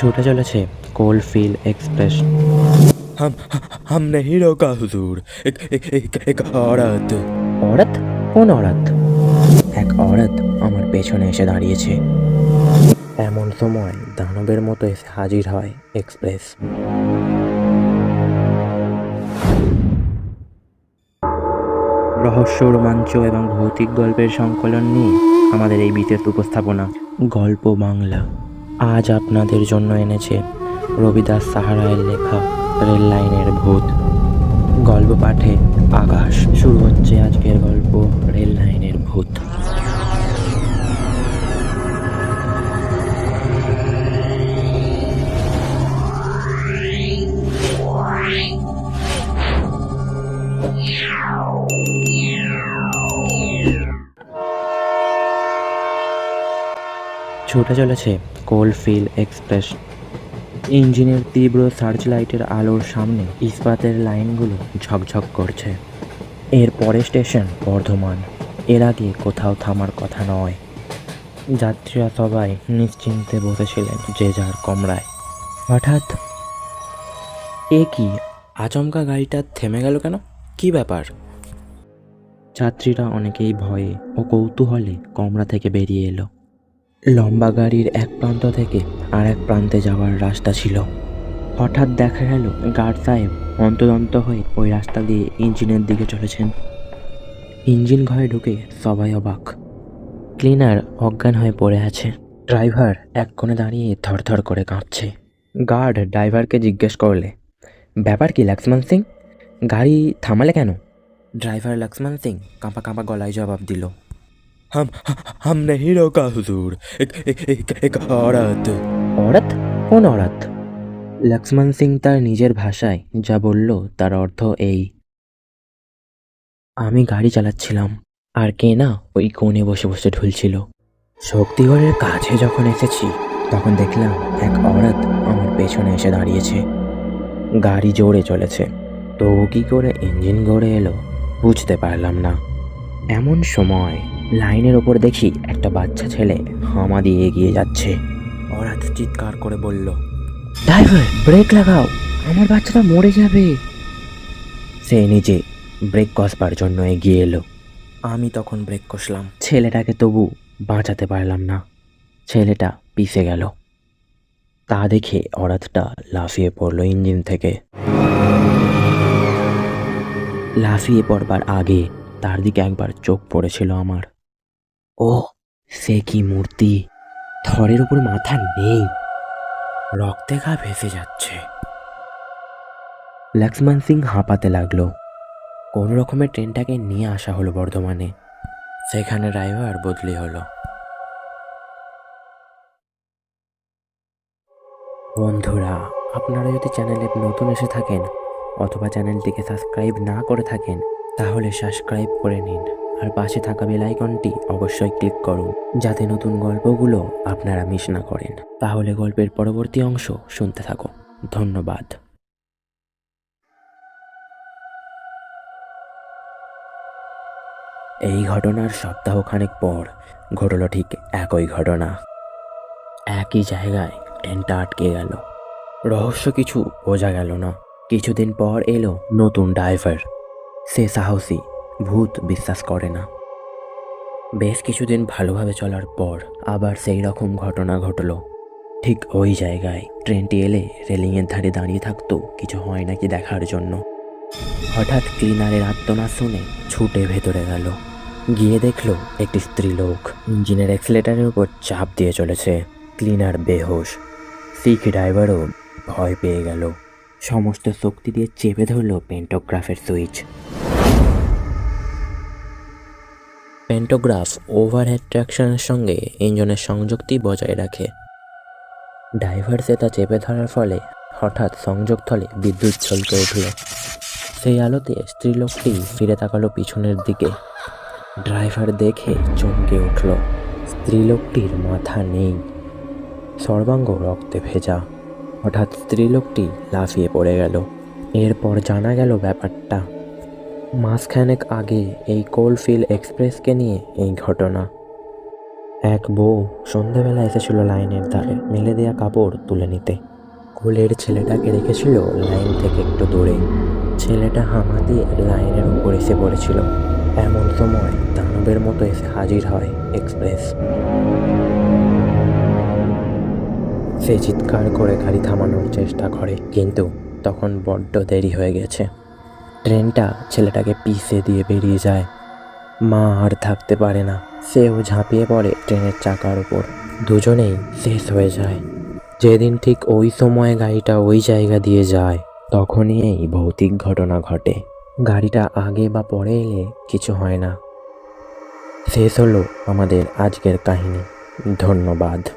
ছুটে চলেছে coalfield express हम हम नहीं रोका हुजूर एक एक एक, एक औरत অরাত কোন অরাত এক অরাত আমার পেছনে এসে দাঁড়িয়েছে এমন সময় দানবের মতো এসে হাজির হয় এক্সপ্রেস রহস্য রোমাঞ্চ এবং ভৌতিক গল্পের সংকলন নিয়ে আমাদের এই বিশেষ উপস্থাপনা গল্প বাংলা আজ আপনাদের জন্য এনেছে রবিদাস সাহারায়ের লেখা রেল লাইনের ভূত। গল্প পাঠে আকাশ। শুরু হচ্ছে আজকের গল্প রেল লাইনের ভূত। ছুটে চলেছে। Coalfield express. ইঞ্জিনের তীব্র সার্চ লাইটের আলোর সামনে ইস্পাতের লাইনগুলো ঝকঝক করছে। এর পরের স্টেশন বর্ধমান। এর আগে কোথাও থামার কথা নয়। যাত্রীরা সবাই নিশ্চিন্তে বসেছিলেন যে যার কমরায়। হঠাৎ এ কি? আচমকা গাড়িটা থেমে গেল কেন? কি ব্যাপার? যাত্রীরা অনেকেই ভয়ে ও কৌতূহলে কমরা থেকে বেরিয়ে এলো। লম্বা গাড়ির এক প্রান্ত থেকে আর এক প্রান্তে যাওয়ার রাস্তা ছিল। হঠাৎ দেখা গেল গার্ড সাহেব অন্তদন্ত হয়ে ওই রাস্তা দিয়ে ইঞ্জিনের দিকে চলেছেন। ইঞ্জিন ঘরে ঢুকে সবাই অবাক। ক্লিনার অজ্ঞান হয়ে পড়ে আছে। ড্রাইভার এক কোণে দাঁড়িয়ে থরথর করে কাঁপছে। গার্ড ড্রাইভারকে জিজ্ঞেস করলে, ব্যাপার কি লক্ষ্মণ সিং? গাড়ি থামালে কেন? ড্রাইভার লক্ষ্মণ সিং কাঁপা কাঁপা গলায় জবাব দিল हम हम नहीं रोका हुजूर एक एक एक, एक औरत অরাত কোন অরাত লক্ষ্মণ সিং তার নিজের ভাষায় যা বলল তার অর্থ এই আমি গাড়ি চালাচ্ছিলাম আর কে না ওই কোণে বসে বসে ঢুলছিল শক্তিগড়ের কাছে যখন এসেছি তখন দেখলাম এক অরাত আমার পেছনে এসে দাঁড়িয়েছে গাড়ি জোরে চলেছে তো ও কি করে ইঞ্জিন গড়ে এলো বুঝতে পারলাম না এমন সময় লাইনের ওপর দেখি একটা বাচ্চা ছেলে হামা দিয়ে এগিয়ে যাচ্ছে। অরাত চিৎকার করে বলল ড্রাইভার ব্রেক লাগাও আমার বাচ্চাটা মরে যাবে। সে নিজে ব্রেক কষবার জন্য এগিয়ে এলো। আমি তখন ব্রেক কষলাম। ছেলেটাকে তবু বাঁচাতে পারলাম না। ছেলেটা পিষে গেল। তা দেখে অরাতটা লাফিয়ে পড়ল ইঞ্জিন থেকে। লাফিয়ে পড়বার আগে তার দিকে একবার চোখ পড়েছিল আমার। ও সে কি মূর্তি? থরের উপর মাথা নেই। রক্তে গা ভেসে যাচ্ছে। লক্ষ্মণ সিং হাঁপাতে লাগল। কোনো রকমের ট্রেনটাকে নিয়ে আসা হলো বর্ধমানে। সেখানে ড্রাইভার বদলি হলো। বন্ধুরা, আপনারা যদি চ্যানেলে নতুন এসে থাকেন অথবা চ্যানেলটিকে সাবস্ক্রাইব না করে থাকেন, তাহলে সাবস্ক্রাইব করে নিন। আর পাশে থাকা বেল আইকনটি অবশ্যই ক্লিক করুন, যাতে নতুন গল্পগুলো আপনারা মিস না করেন। তাহলে গল্পের পরবর্তী অংশ শুনতে থাকো ধন্যবাদ। এই ঘটনার সপ্তাহখানেক পর ঘটল ঠিক একই ঘটনা। একই জায়গায় ট্রেনটা আটকে গেল। রহস্য কিছু বোঝা গেল না। কিছুদিন পর এলো নতুন ড্রাইভার সে সাহসী। ভূত বিশ্বাস করে না। বেশ কিছুদিন ভালোভাবে চলার পর আবার সেই রকম ঘটনা ঘটলো। ঠিক ওই জায়গায় ট্রেনটি এলে রেলিংয়ের ধারে দাঁড়িয়ে থাকতো কিছু হয় নাকি দেখার জন্য। হঠাৎ ক্লিনারের আত্মনাদ শুনে ছুটে ভেতরে গেল। গিয়ে দেখল একটি স্ত্রীলোক ইঞ্জিনের অ্যাক্সিলেটারের উপর চাপ দিয়ে চলেছে। ক্লিনার বেহোশ। শিখ ড্রাইভারও ভয় পেয়ে গেল। সমস্ত শক্তি দিয়ে চেপে ধরলো পেন্টোগ্রাফের সুইচ। পেন্টোগ্রাফ ওভারহেড ট্র্যাকশনের সঙ্গে ইঞ্জিনের সংযুক্তি বজায় রাখে। ড্রাইভার সে তা চেপে ধরার ফলে হঠাৎ সংযোগস্থলে বিদ্যুৎ চলকে উঠল। সেই আলোতে স্ত্রীলোকটি ফিরে তাকালো পিছনের দিকে। ড্রাইভার দেখে চমকে উঠল। স্ত্রীলোকটির মাথা নেই। সর্বাঙ্গ রক্তে ভেজা। হঠাৎ স্ত্রীলোকটি লাফিয়ে পড়ে গেল। এরপর জানা গেল ব্যাপারটা। মাসখানেক আগে এই কোলফিল এক্সপ্রেসকে নিয়ে এই ঘটনা। এক বউ সন্ধেবেলা এসেছিল লাইনের ধারে মেলে দেয়া কাপড় তুলে নিতে। কোলের ছেলেটাকে রেখেছিল লাইন থেকে একটু দূরে। ছেলেটা হামা দিয়ে লাইনের উপর এসে পড়েছিল। এমন সময় দানবের মতো এসে হাজির হয় এক্সপ্রেস। সে চিৎকার করে গাড়ি থামানোর চেষ্টা করে, কিন্তু তখন বড্ড দেরি হয়ে গেছে। ট্রেনটা ছেলেটাকে পিষে দিয়ে বেরিয়ে যায়। মা আর থাকতে পারে না। সেও ঝাঁপিয়ে পড়ে ট্রেনের চাকার উপর। দুজনেই শেষ হয়ে যায়। যেদিন ঠিক ওই সময় গাড়িটা ওই জায়গা দিয়ে যায়, তখনই এই ভৌতিক ঘটনা ঘটে। গাড়িটা আগে বা পরে এলে কিছু হয় না। শেষ হলো আমাদের আজকের কাহিনী। ধন্যবাদ।